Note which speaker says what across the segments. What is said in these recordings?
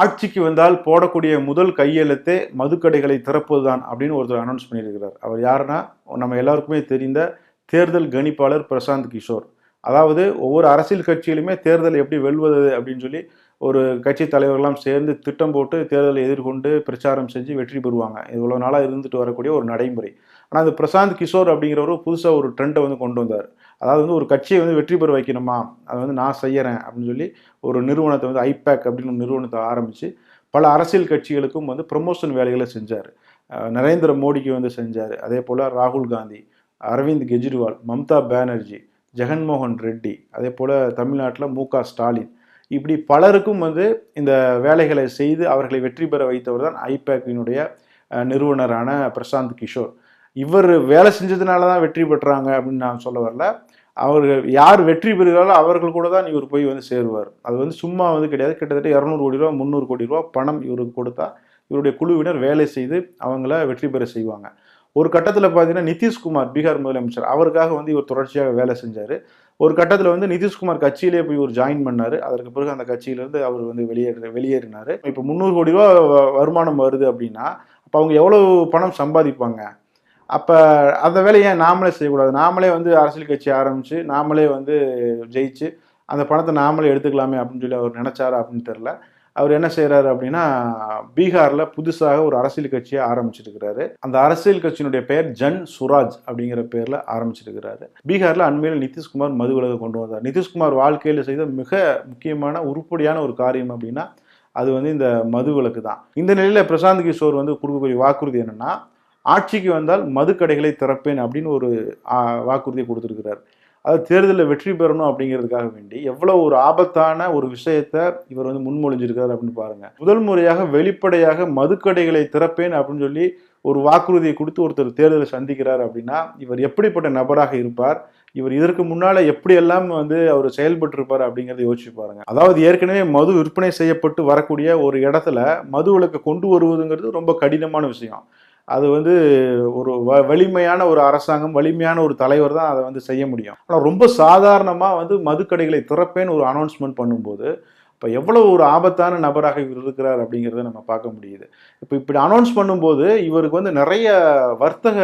Speaker 1: ஆட்சிக்கு வந்தால் போடக்கூடிய முதல் கையெழுத்தே மதுக்கடைகளை திறப்பதுதான் அப்படின்னு ஒருத்தர் அனௌன்ஸ் பண்ணியிருக்கிறார். அவர் யாருன்னா நம்ம எல்லாருக்குமே தெரிந்த தேர்தல் கணிப்பாளர் பிரசாந்த் கிஷோர். அதாவது ஒவ்வொரு அரசியல் கட்சியிலுமே தேர்தல் எப்படி வெல்வது அப்படின்னு சொல்லி ஒரு கட்சி தலைவர்கள்லாம் சேர்ந்து திட்டம் போட்டு தேர்தலை எதிர்கொண்டு பிரச்சாரம் செஞ்சு வெற்றி பெறுவாங்க. இவ்வளோ நாளாக இருந்துட்டு வரக்கூடிய ஒரு நடைமுறை. ஆனால் அந்த பிரசாந்த் கிஷோர் அப்படிங்கிறவரு புதுசாக ஒரு ட்ரெண்டை வந்து கொண்டு வந்தார். அதாவது வந்து ஒரு கட்சியை வந்து வெற்றி பெற வைக்கணுமா? அதை வந்து நான் செய்யறேன் அப்படின்னு சொல்லி ஒரு நிறுவனத்தை வந்து ஐபேக் அப்படின்னு ஒரு நிறுவனத்தை ஆரம்பித்து பல அரசியல் கட்சிகளுக்கும் வந்து ப்ரொமோஷன் வேலைகளை செஞ்சார். நரேந்திர மோடிக்கு வந்து செஞ்சார். அதே போல் ராகுல் காந்தி அரவிந்த் கெஜ்ரிவால் மம்தா பானர்ஜி ஜெகன்மோகன் ரெட்டி அதே போல் தமிழ்நாட்டில் மு க ஸ்டாலின். இப்படி பலருக்கும் வந்து இந்த வேலைகளை செய்து அவர்களை வெற்றி பெற வைத்தவர் தான் ஐபேக்கினுடைய நிறுவனரான பிரசாந்த் கிஷோர். இவர் வேலை செஞ்சதுனால தான் வெற்றி பெற்றாங்க அப்படின்னு நான் சொல்ல வரல. அவர்கள் யார் வெற்றி பெறுகிறாரோ அவர்கள் கூட தான் இவர் போய் வந்து சேருவார். அது வந்து சும்மா வந்து கிடையாது. கிட்டத்தட்ட இரநூறு கோடி ரூபா முந்நூறு கோடி ரூபா பணம் இவருக்கு கொடுத்தா இவருடைய குழுவினர் வேலை செய்து அவங்கள வெற்றி பெற செய்வாங்க. ஒரு கட்டத்தில் பார்த்தீங்கன்னா நிதிஷ்குமார் பீகார் முதலமைச்சர் அவருக்காக வந்து இவர் தொடர்ச்சியாக வேலை செஞ்சார். ஒரு கட்டத்தில் வந்து நிதிஷ்குமார் கட்சியிலே போய் ஒரு ஜாயின் பண்ணார். அதற்கு பிறகு அந்த கட்சியிலேருந்து அவர் வந்து வெளியேற வெளியேறினார். இப்போ முந்நூறு கோடி ரூபா வருமானம் வருது அப்படின்னா அப்போ அவங்க எவ்வளோ பணம் சம்பாதிப்பாங்க? அப்போ அந்த வேலையை நாமளே செய்யக்கூடாது? நாமளே வந்து அரசியல் கட்சி ஆரம்பித்து நாமளே வந்து ஜெயிச்சு அந்த பணத்தை நாமளே எடுத்துக்கலாமே அப்படின்னு சொல்லி அவர் நினச்சாரா அப்படின்னு தெரில அவர் என்ன செய்கிறாரு அப்படின்னா பீகாரில் புதுசாக ஒரு அரசியல் கட்சியை ஆரம்பிச்சிருக்கிறாரு. அந்த அரசியல் கட்சியினுடைய பெயர் ஜன் சுராஜ் அப்படிங்கிற பேரில் ஆரம்பிச்சிருக்கிறாரு. பீகாரில் அண்மையில் நிதிஷ்குமார் மது விலகு கொண்டு வந்தார். நிதிஷ்குமார் வாழ்க்கையில் செய்த மிக முக்கியமான உருப்படியான ஒரு காரியம் அப்படின்னா அது வந்து இந்த மது விலக்கு தான். இந்த நிலையில் பிரசாந்த் கிஷோர் வந்து கொடுக்கக்கூடிய வாக்குறுதி என்னன்னா ஆட்சிக்கு வந்தால் மதுக்கடைகளை திறப்பேன் அப்படின்னு ஒரு வாக்குறுதியை கொடுத்துருக்கிறார். அது தேர்தலில் வெற்றி பெறணும் அப்படிங்கிறதுக்காக வேண்டி எவ்வளோ ஒரு ஆபத்தான ஒரு விஷயத்த இவர் வந்து முன்மொழிஞ்சிருக்காரு அப்படின்னு பாருங்க. முதல் முறையாக வெளிப்படையாக மதுக்கடைகளை திறப்பேன் அப்படின்னு சொல்லி ஒரு வாக்குறுதியை கொடுத்து ஒருத்தர் தேர்தலை சந்திக்கிறார் அப்படின்னா இவர் எப்படிப்பட்ட நபராக இருப்பார்? இவர் இதற்கு முன்னால எப்படியெல்லாம் வந்து அவர் செயல்பட்டு இருப்பார் அப்படிங்கிறத யோசிச்சு பாருங்க. அதாவது ஏற்கனவே மது விற்பனை செய்யப்பட்டு வரக்கூடிய ஒரு இடத்துல மது விளக்கை கொண்டு வருவதுங்கிறது ரொம்ப கடினமான விஷயம். அது வந்து ஒரு வ வலிமையான ஒரு அரசாங்கம் வலிமையான ஒரு தலைவர் தான் அதை வந்து செய்ய முடியும். ஆனால் ரொம்ப சாதாரணமாக வந்து மதுக்கடைகளை திறப்பேன்னு ஒரு அனௌன்ஸ்மெண்ட் பண்ணும்போது இப்போ எவ்வளோ ஒரு ஆபத்தான நபராக இவர் இருக்கிறார் அப்படிங்கிறத நம்ம பார்க்க முடியுது. இப்போ இப்படி அனௌன்ஸ் பண்ணும்போது இவருக்கு வந்து நிறைய வர்த்தக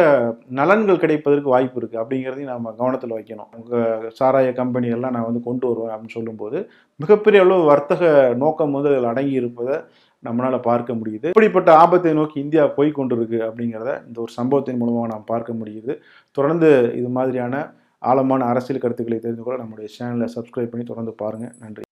Speaker 1: நலன்கள் கிடைப்பதற்கு வாய்ப்பு இருக்குது அப்படிங்கிறதையும் நம்ம கவனத்தில் வைக்கணும். உங்கள் சாராய கம்பெனியெல்லாம் நான் வந்து கொண்டு வருவேன் அப்படின்னு சொல்லும்போது மிகப்பெரிய அளவு வர்த்தக நோக்கம் வந்து அதில் அடங்கி இருப்பதை நம்மளால் பார்க்க முடியுது. இப்படிப்பட்ட ஆபத்தை நோக்கி இந்தியா போய் கொண்டிருக்கு அப்படிங்கிறத இந்த ஒரு சம்பவத்தின் மூலமாக நாம் பார்க்க முடியுது. தொடர்ந்து இது மாதிரியான ஆழமான அரசியல் கருத்துக்களை தெரிந்து கொள்ள நம்முடைய சேனலை சப்ஸ்கிரைப் பண்ணி தொடர்ந்து பாருங்கள் நன்றி.